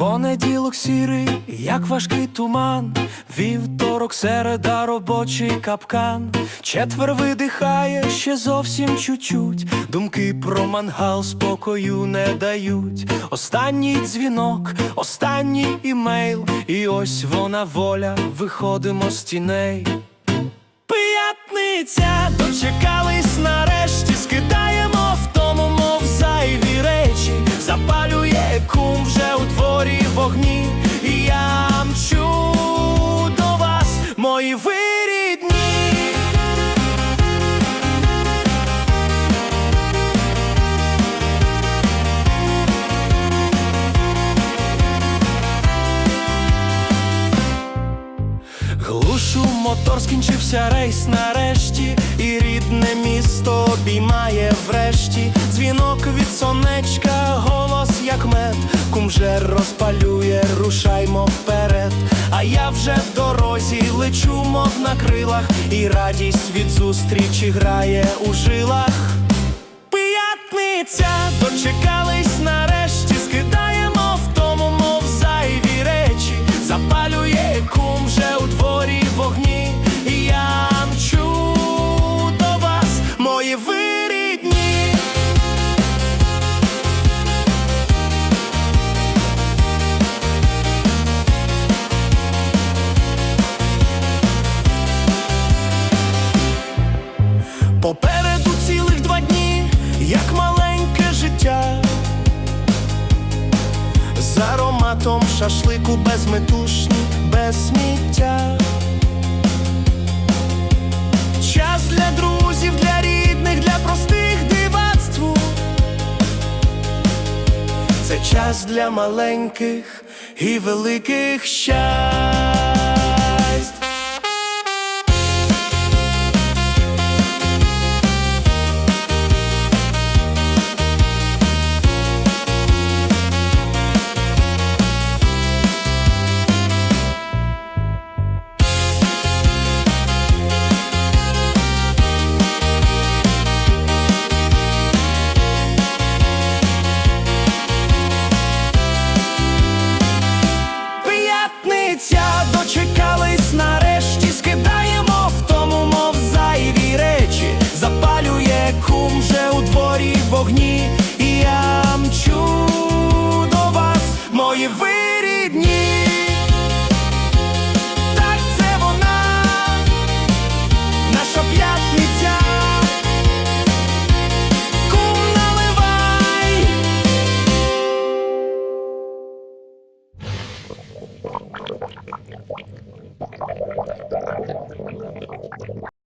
Понеділок сірий, як важкий туман, вівторок, середа, робочий капкан. Четвер видихає ще зовсім чуть-чуть. Думки про мангал спокою не дають. Останній дзвінок, останній імейл, і ось вона воля, виходимо з тіней. П'ятниця, дочекались вже вогні, і я мчу до вас, мої вирідні. Глушу мотор, скінчився рейс нарешті, і рідне місто обіймає врешті. Дзвінок від сонечка, кумжер розпалює, рушаймо вперед. А я вже в дорозі лечу, мов на крилах, і радість від зустрічі грає у жилах. П'ятниця, дочекались нарешті, скидаємо в тому, мов зайві речі, запалює кум вже у дворі вогні, Попереду цілих два дні, як маленьке життя, з ароматом шашлику безметушні, без сміття. Час для друзів, для рідних, для простих дивацтву. Це час для маленьких і великих щастя. Thank you.